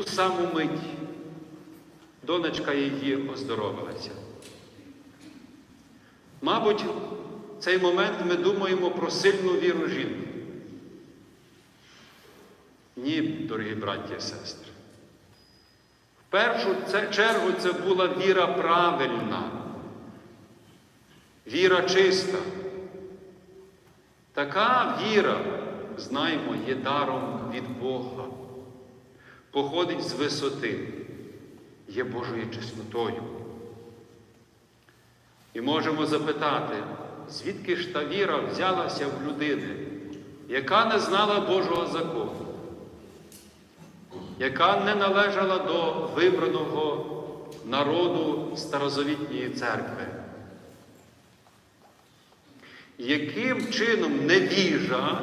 ту саму мить донечка її оздоровилася. Мабуть, в цей момент ми думаємо про сильну віру жінки. Ні, дорогі браті і сестри. В першу чергу це була віра правильна, віра чиста. Така віра, знаємо, є даром від Бога, походить з висоти, є Божою чеснотою. І можемо запитати, звідки ж та віра взялася в людини, яка не знала Божого закону, яка не належала до вибраного народу Старозавітньої церкви. Яким чином невіжа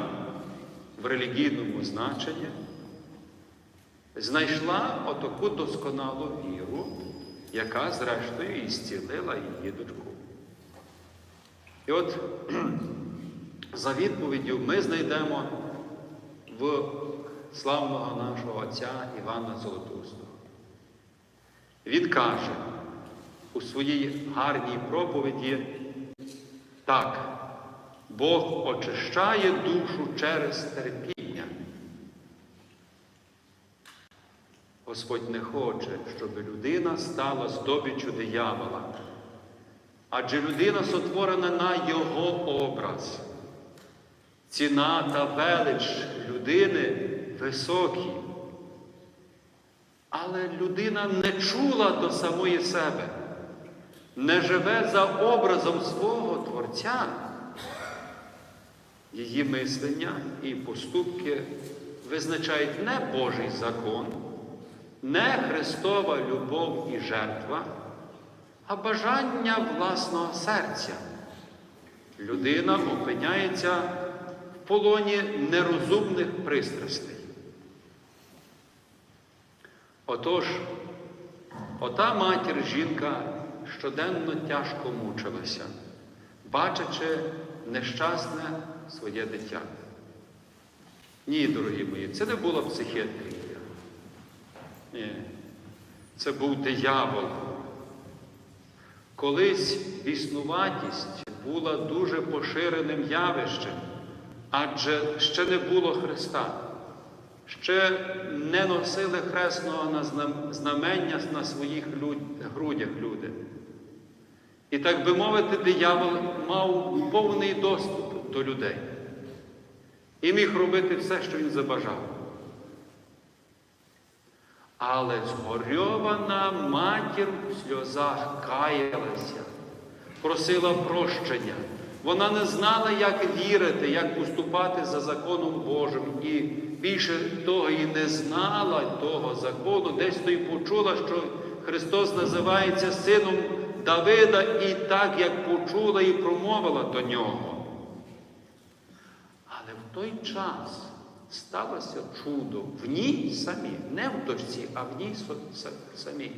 в релігійному значенні знайшла отаку досконалу віру, яка, зрештою, і зцілила її дочку. І от за відповіддю ми знайдемо в славного нашого отця Івана Золотустого. Він каже у своїй гарній проповіді так, Бог очищає душу через терпіння. Господь не хоче, щоб людина стала здобиччю диявола, адже людина сотворена на Його образ. Ціна та велич людини високі. Але людина не чула до самої себе, не живе за образом свого Творця. Її мислення і поступки визначають не Божий закон, не Христова любов і жертва, а бажання власного серця. Людина опиняється в полоні нерозумних пристрастей. Отож, ота матір жінка щоденно тяжко мучилася, бачачи нещасне своє дитя. Ні, дорогі мої, це не була психіатрія. Ні, це був диявол. Колись біснуватість була дуже поширеним явищем, адже ще не було Христа, ще не носили хресного на знамення на своїх грудях люди. І так би мовити, диявол мав повний доступ до людей і міг робити все, що він забажав. Але згорьована матір в сльозах каялася, просила прощення. Вона не знала, як вірити, як поступати за законом Божим. І більше того, і не знала того закону, десь то й почула, що Христос називається сином Давида, і так, як почула і промовила до нього. Але в той час сталося чудо в ній самій, не в дочці, а в ній со- са- самій.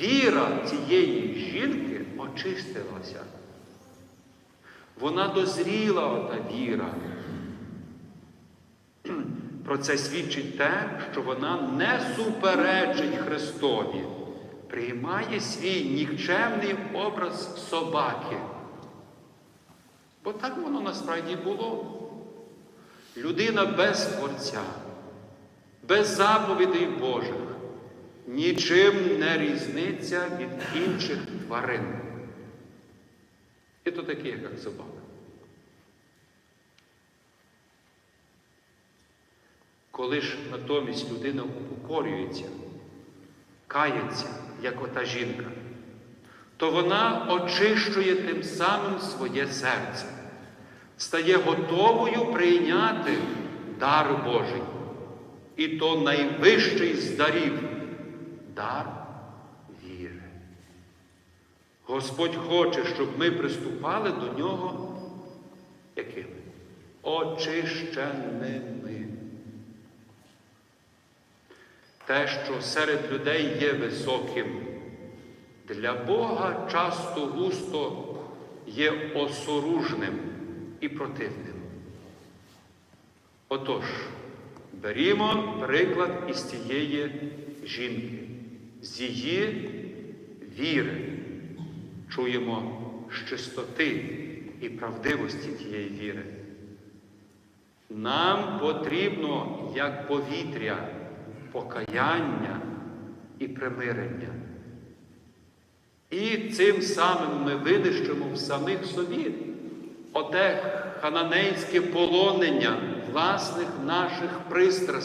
Віра цієї жінки очистилася. Вона дозріла ота віра. Про це свідчить те, що вона не суперечить Христові, приймає свій нікчемний образ собаки. Бо так воно насправді було. Людина без Творця, без заповідей Божих, нічим не різниться від інших тварин. І то такі, як собака. Коли ж натомість людина упокорюється, кається, як ота жінка, то вона очищує тим самим своє серце, стає готовою прийняти дар Божий. І то найвищий з дарів дар віри. Господь хоче, щоб ми приступали до нього якими? Очищеними. Те, що серед людей є високим, для Бога часто густо є осоружним і противним. Отож, Берімо приклад із цієї жінки, з її віри. Чуємо з чистоти і правдивості тієї віри. Нам потрібно, як повітря, покаяння і примирення. І цим самим ми винищимо в самих собі оте хананейське полонення власних наших пристрастей.